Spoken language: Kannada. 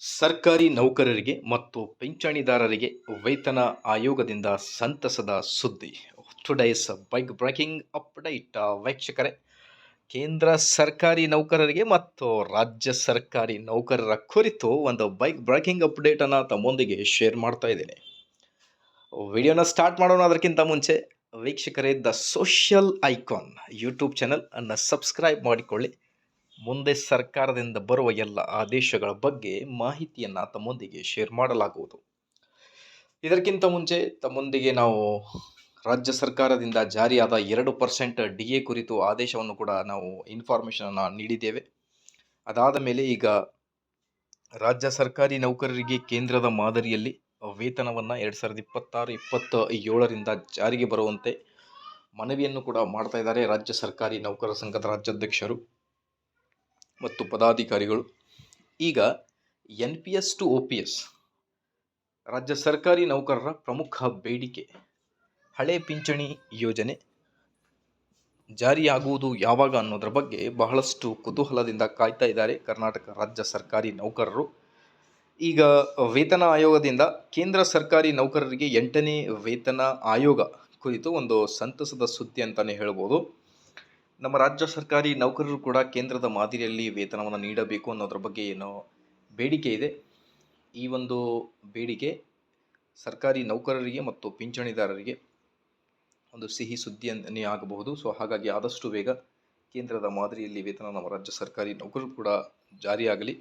ಸರ್ಕಾರಿ ನೌಕರರಿಗೆ ಮತ್ತು ಪಿಂಚಣಿದಾರರಿಗೆ ವೇತನ ಆಯೋಗದಿಂದ ಸಂತಸದ ಸುದ್ದಿ. ಟುಡೇಸ್ ಬೈಕ್ ಬ್ರೇಕಿಂಗ್ ಅಪ್ಡೇಟ್ ವೀಕ್ಷಕರೇ, ಕೇಂದ್ರ ಸರ್ಕಾರಿ ನೌಕರರಿಗೆ ಮತ್ತು ರಾಜ್ಯ ಸರ್ಕಾರಿ ನೌಕರರ ಕುರಿತು ಒಂದು ಬೈಕ್ ಬ್ರೇಕಿಂಗ್ ಅಪ್ಡೇಟನ್ನು ತಮ್ಮೊಂದಿಗೆ ಶೇರ್ ಮಾಡ್ತಾ ಇದ್ದೀನಿ. ವಿಡಿಯೋನ ಸ್ಟಾರ್ಟ್ ಮಾಡೋಣ ಅದಕ್ಕಿಂತ ಮುಂಚೆ ವೀಕ್ಷಕರೇ the social icon YouTube channel ಅನ್ನು ಸಬ್ಸ್ಕ್ರೈಬ್ ಮಾಡಿಕೊಳ್ಳಿ. ಮುಂದೆ ಸರ್ಕಾರದಿಂದ ಬರುವ ಎಲ್ಲ ಆದೇಶಗಳ ಬಗ್ಗೆ ಮಾಹಿತಿಯನ್ನು ತಮ್ಮೊಂದಿಗೆ ಶೇರ್ ಮಾಡಲಾಗುವುದು. ಇದಕ್ಕಿಂತ ಮುಂಚೆ ತಮ್ಮೊಂದಿಗೆ ನಾವು ರಾಜ್ಯ ಸರ್ಕಾರದಿಂದ ಜಾರಿಯಾದ ಎರಡು ಪರ್ಸೆಂಟ್ ಡಿ ಎ ಕುರಿತು ಆದೇಶವನ್ನು ಕೂಡ ನಾವು ಇನ್ಫಾರ್ಮೇಷನನ್ನು ನೀಡಿದ್ದೇವೆ. ಅದಾದ ಮೇಲೆ ಈಗ ರಾಜ್ಯ ಸರ್ಕಾರಿ ನೌಕರರಿಗೆ ಕೇಂದ್ರದ ಮಾದರಿಯಲ್ಲಿ ವೇತನವನ್ನು ಎರಡು ಸಾವಿರದ ಇಪ್ಪತ್ತಾರು ಇಪ್ಪತ್ತ ಏಳರಿಂದ ಜಾರಿಗೆ ಬರುವಂತೆ ಮನವಿಯನ್ನು ಕೂಡ ಮಾಡ್ತಾ ಇದ್ದಾರೆ ರಾಜ್ಯ ಸರ್ಕಾರಿ ನೌಕರ ಸಂಘದ ರಾಜ್ಯಾಧ್ಯಕ್ಷರು ಮತ್ತು ಪದಾಧಿಕಾರಿಗಳು. ಈಗ N P S to O P S ರಾಜ್ಯ ಸರ್ಕಾರಿ ನೌಕರರ ಪ್ರಮುಖ ಬೇಡಿಕೆ. ಹಳೆ ಪಿಂಚಣಿ ಯೋಜನೆ ಜಾರಿಯಾಗುವುದು ಯಾವಾಗ ಅನ್ನೋದ್ರ ಬಗ್ಗೆ ಬಹಳಷ್ಟು ಕುತೂಹಲದಿಂದ ಕಾಯ್ತಾ ಇದ್ದಾರೆ ಕರ್ನಾಟಕ ರಾಜ್ಯ ಸರ್ಕಾರಿ ನೌಕರರು. ಈಗ ವೇತನ ಆಯೋಗದಿಂದ ಕೇಂದ್ರ ಸರ್ಕಾರಿ ನೌಕರರಿಗೆ ಎಂಟನೇ ವೇತನ ಆಯೋಗ ಕುರಿತು ಒಂದು ಸಂತಸದ ಸುದ್ದಿ ಅಂತಲೇ ಹೇಳ್ಬೋದು. ನಮ್ಮ ರಾಜ್ಯ ಸರ್ಕಾರಿ ನೌಕರರು ಕೂಡ ಕೇಂದ್ರದ ಮಾದರಿಯಲ್ಲಿ ವೇತನವನ್ನು ನೀಡಬೇಕು ಅನ್ನೋದ್ರ ಬಗ್ಗೆ ಏನೋ ಬೇಡಿಕೆ ಇದೆ. ಈ ಒಂದು ಬೇಡಿಕೆ ಸರ್ಕಾರಿ ನೌಕರರಿಗೆ ಮತ್ತು ಪಿಂಚಣಿದಾರರಿಗೆ ಒಂದು ಸಿಹಿ ಸುದ್ದಿಯನ್ನೇ ಆಗಬಹುದು. ಸೊ, ಹಾಗಾಗಿ ಆದಷ್ಟು ಬೇಗ ಕೇಂದ್ರದ ಮಾದರಿಯಲ್ಲಿ ವೇತನ ನಮ್ಮ ರಾಜ್ಯ ಸರ್ಕಾರಿ ನೌಕರರು ಕೂಡ ಜಾರಿಯಾಗಲಿ.